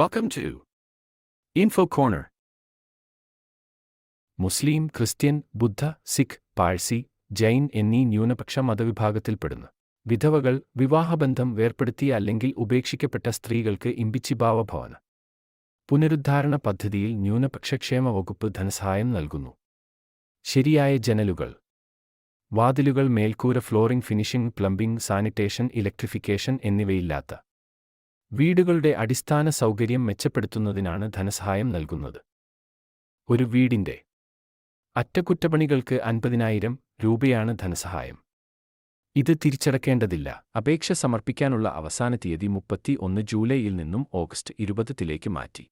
Welcome to Info Corner. Muslim Christian ബുദ്ധ സിഖ് പാഴ്സി ജൈൻ എന്നീ ന്യൂനപക്ഷ മതവിഭാഗത്തിൽപ്പെടുന്നു. വിധവകൾ വിവാഹബന്ധം വേർപ്പെടുത്തിയ അല്ലെങ്കിൽ ഉപേക്ഷിക്കപ്പെട്ട സ്ത്രീകൾക്ക് ഇമ്പിച്ചിഭാവ ഭവന. പുനരുദ്ധാരണ പദ്ധതിയിൽ ന്യൂനപക്ഷക്ഷേമ വകുപ്പ് ധനസഹായം നൽകുന്നു. ശരിയായ ജനലുകൾ. വാതിലുകൾ മേൽക്കൂര flooring finishing plumbing sanitation electrification എന്നിവയില്ലാത്ത വീടുകളുടെ അടിസ്ഥാന സൗകര്യം മെച്ചപ്പെടുത്തുന്നതിനാണ് ധനസഹായം നൽകുന്നത്. ഒരു വീടിന്റെ അറ്റകുറ്റപ്പണികൾക്ക് അൻപതിനായിരം രൂപയാണ് ധനസഹായം. ഇത് തിരിച്ചടക്കേണ്ടതില്ല. അപേക്ഷ സമർപ്പിക്കാനുള്ള അവസാന തീയതി മുപ്പത്തി ഒന്ന് ജൂലൈയിൽ നിന്നും ഓഗസ്റ്റ് ഇരുപതിലേക്ക് മാറ്റി.